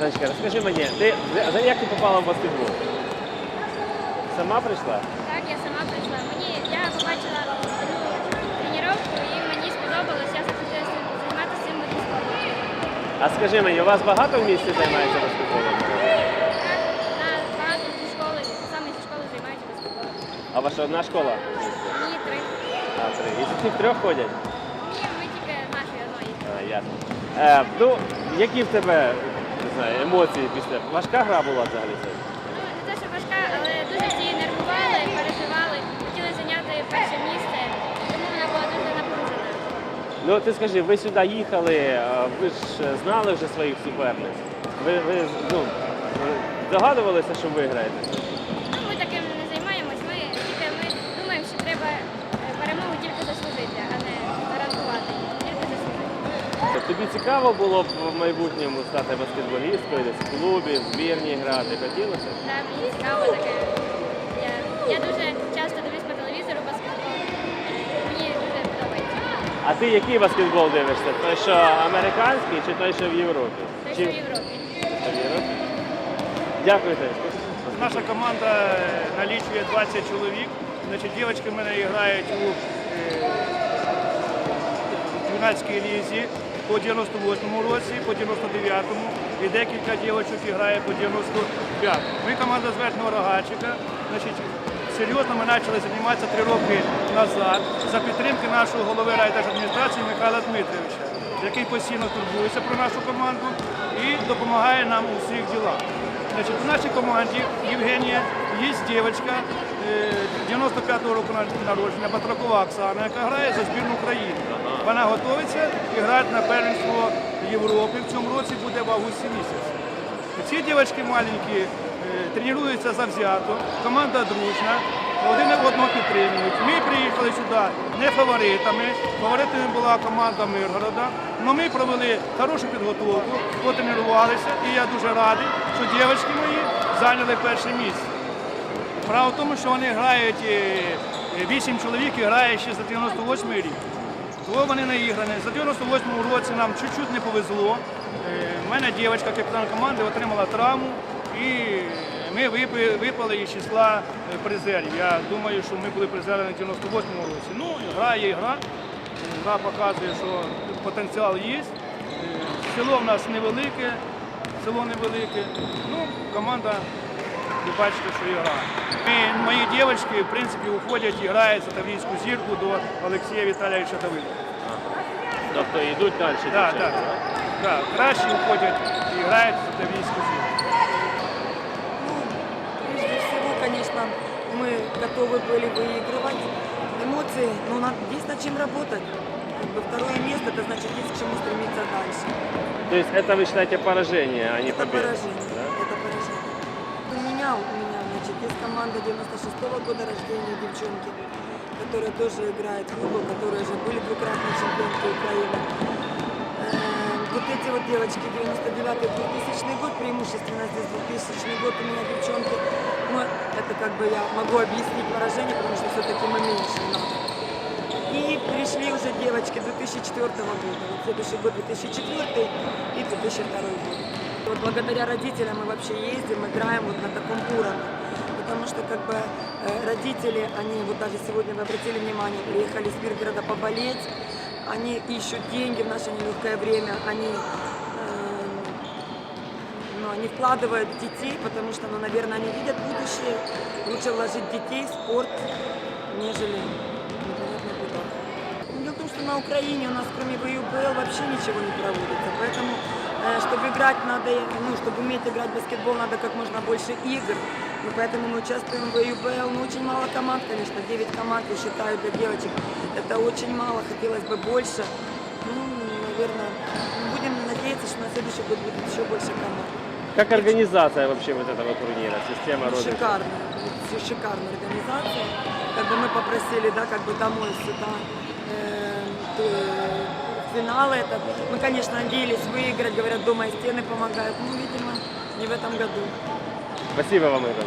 Танечка, розкажи мені, ти за- як ти попала в баскетбол? Сама прийшла? Так, я сама прийшла. Мені я побачила одну тренування і мені сподобалось. Я захотіла займатися цим видом спорту. А скажи мені, у вас багато в місті займається баскетболом? Так, на багато зі школи, саме зі школи займаються баскетболом. А ваша одна школа? Ні, три. А, три. І з цих трьох ходять? Ні, ми тільки нашої одної. А, ясно. Е, ну, які в тебе не знаю, емоції після? Важка гра була взагалі? це? Ну, не те, що важка, але дуже всі нервували, переживали, хотіли зайняти перше місце, тому вона була дуже напружена. Ну ти скажи, ви сюди їхали, ви ж знали вже своїх суперниць. Ви, ви ну, ви здогадувалися, що виграєте? Ну, ми таким не займаємось. Ми тільки ми думаємо, що треба е, перемогу тільки заслужити, а не гарантувати. Тільки заслужити. Тобто Тобі цікаво було б в майбутньому стати баскетболісткою, десь в клубі, в збірні грати? Хотілося? Так, мені цікаво таке. Я, я дуже часто дивлюсь по телевізору баскетбол. Мені дуже подобається. А ти який баскетбол дивишся? Той, що американський чи той, що в Європі? Те, Чи що в Європі. в Європі? Дякую тобі. Наша команда е, налічує 20 чоловік. Значить, дівчатки в мене грають у е, юнацькій лізі по 98-му році, по 99-му і декілька дівчаток грає по 95-му. Ми команда з Верхнього Рогачика. Серйозно ми почали займатися три роки назад за підтримки нашого голови райдержадміністрації Михайла Дмитровича, який постійно турбується про нашу команду і допомагає нам у всіх ділах. У нашій команді Євгенія є дівчинка е, 95-го року народження, Батракова Оксана, яка грає за збірну України. Вона готується і грає на первенство Європи. В цьому році буде в августі місяці. Ці дівчатки маленькі е, тренуються завзято, команда дружна, один одного підтримують. Ми приїхали сюди не фаворитами. Фаворитами була команда Миргорода. Але ми провели хорошу підготовку, потренувалися, і я дуже радий, що дівчатки мої зайняли перше місце. Справа в тому, що вони грають, е, е, вісім чоловік і грає ще за 98 рік. Того вони наіграні. За 98 році нам чуть-чуть не повезло. Е, У мене дівчинка, капітан команди, отримала травму і ми випали із числа е, призерів. Я думаю, що ми були призерами на 98-му році. Ну, гра є гра. Гра показує, що потенціал є. Е, Село в нас невелике, село невелике. Ну, команда ви бачите, що і грає. Ми, мої дівчатки, в принципі, уходять і грають за таврійську зірку до Олексія Віталійовича Давидова. Тобто йдуть далі. Так, дівчата, так. да? Так, краще уходять і грають за таврійську зірку. Прежде всего, конечно, мы готовы были выигрывать эмоции, но нам есть над чем работать. Как бы второе место, это значит есть к чему стремиться дальше. То есть это вы считаете поражение, а не Это победа? поражение. да? Это поражение. У меня, значит, есть команда 96-го года рождения девчонки, которые тоже играют в футбол, которые уже были двукратные чемпионки Украины. Эм, Вот эти вот девочки, 99-2000 год, преимущественно здесь 2000 год у меня девчонки. Но это как бы я могу объяснить выражение, потому что все-таки мы меньше надо. И пришли уже девочки 2004 года. Вот следующий год 2004 и 2002 год. Вот благодаря родителям мы вообще ездим, играем вот на таком уровне. Потому что как бы э, родители, они вот даже сегодня вы обратили внимание, приехали из Миргорода поболеть, они ищут деньги в наше нелегкое время, они э, ну, они вкладывают детей, потому что, ну, наверное, они видят будущее. Лучше вложить детей в спорт, нежели на Украине у нас кроме ВЮБЛ вообще ничего не проводится. Поэтому, э, чтобы играть надо, ну, чтобы уметь играть в баскетбол, надо как можно больше игр. И поэтому мы участвуем в ВЮБЛ. Ну, очень мало команд, конечно, 9 команд, я считаю, для девочек. Это очень мало, хотелось бы больше. Ну, наверное, будем надеяться, что на следующий год будет еще больше команд. Как организация вообще вот этого турнира, система Ну, розыгрыша? Шикарная, все шикарная организация. Как бы мы попросили, да, как бы домой сюда э, финалы. Это мы, конечно, надеялись выиграть, говорят, дома и стены помогают. Ну, видимо, не в этом году. Спасибо вам, Иван.